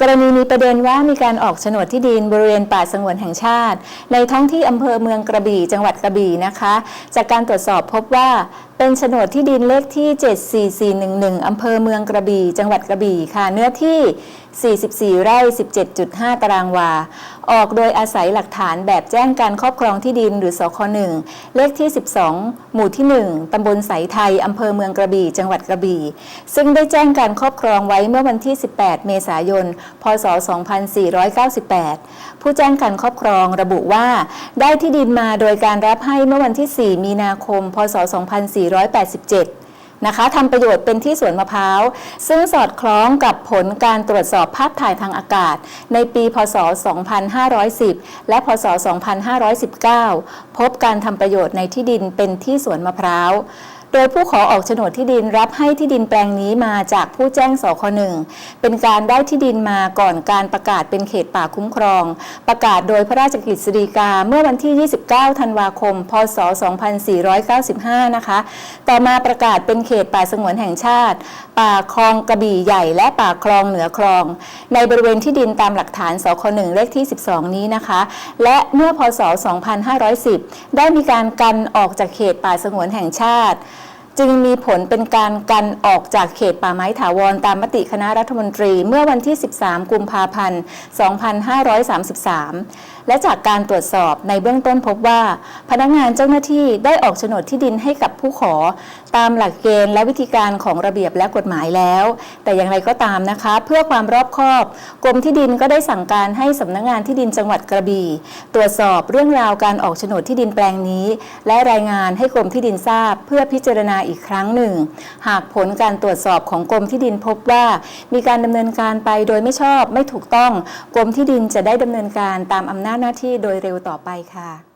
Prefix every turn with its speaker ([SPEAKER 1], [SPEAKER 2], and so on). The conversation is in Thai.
[SPEAKER 1] กรณีมีประเด็นว่ามีการออกโฉนดที่ดินบริเวณป่าสงวนแห่งชาติ ในท้องที่อำเภอเมืองกระบี่จังหวัดกระบี่นะคะ จากการตรวจสอบพบว่า เป็นโฉนดที่ดินเลขที่ 74411 อำเภอเมืองกระบี่ จังหวัดกระบี่ค่ะ เนื้อที่ 44 ไร่ 17.5 ตารางวา ออกโดยอาศัยหลักฐานแบบแจ้งการครอบครองที่ดินหรือสค1เลขที่ 12 หมู่ที่ 1 ตำบลสายไทย อำเภอเมืองกระบี่ จังหวัดกระบี่ ซึ่งได้แจ้งการครอบครองไว้เมื่อวันที่ 18 เมษายน พศ 2498 ผู้แจ้งการครอบครองระบุว่า ได้ที่ดินมาโดยการรับให้เมื่อวันที่ 4 มีนาคม พศ 24 2487 นะคะทำประโยชน์เป็นที่สวนมะพร้าว ซึ่งสอดคล้องกับผลการตรวจสอบภาพถ่ายทางอากาศ ในปี พศ 2510 และ พศ 2519 พบการทำประโยชน์ในที่ดินเป็นที่สวนมะพร้าว โดยผู้ขอออกโฉนดที่ดินรับให้ที่ดินแปลงนี้มาจากผู้แจ้งสคหนึ่งเป็นการได้ที่ดินมาก่อนการประกาศเป็นเขตป่าคุ้มครอง ประกาศโดยพระราชกฤษฎีกาเมื่อวันที่ 29 ธันวาคม พศ 2495 นะคะ ต่อมาประกาศเป็นเขตป่าสงวนแห่งชาติ ป่าคลองกระบี่ใหญ่และป่าคลองเหนือคลอง ในบริเวณที่ดินตามหลักฐานสคหนึ่งเลขที่ 12 นี้นะคะ และเมื่อพศ 2510 ได้มีการกันออกจากเขตป่าสงวนแห่งชาติ จึงมีผลเป็นการกันออกจากเขตป่าไม้ถาวรตามมติคณะรัฐมนตรี เมื่อวันที่ 13 กุมภาพันธ์ 2533 และจากการตรวจสอบในเบื้องต้นพบว่า พนักงานเจ้าหน้าที่ได้ออกโฉนดที่ดินให้กับผู้ขอ ตามหลักเกณฑ์และวิธีการของระเบียบและกฎหมายแล้ว แต่อย่างไรก็ตามนะคะ เพื่อความรอบคอบ กรมที่ดินก็ได้สั่งการให้สำนักงานที่ดินจังหวัดกระบี่ตรวจสอบเรื่องราวการออกโฉนดที่ดินแปลงนี้ และรายงานให้กรมที่ดินทราบ เพื่อพิจารณาอีกครั้งหนึ่ง หากผลการตรวจสอบของกรมที่ดินพบว่า มีการดำเนินการไปโดยไม่ชอบไม่ถูกต้อง กรมที่ดินจะได้ดำเนินการตามอำนาจหน้าที่โดยเร็วต่อไปค่ะ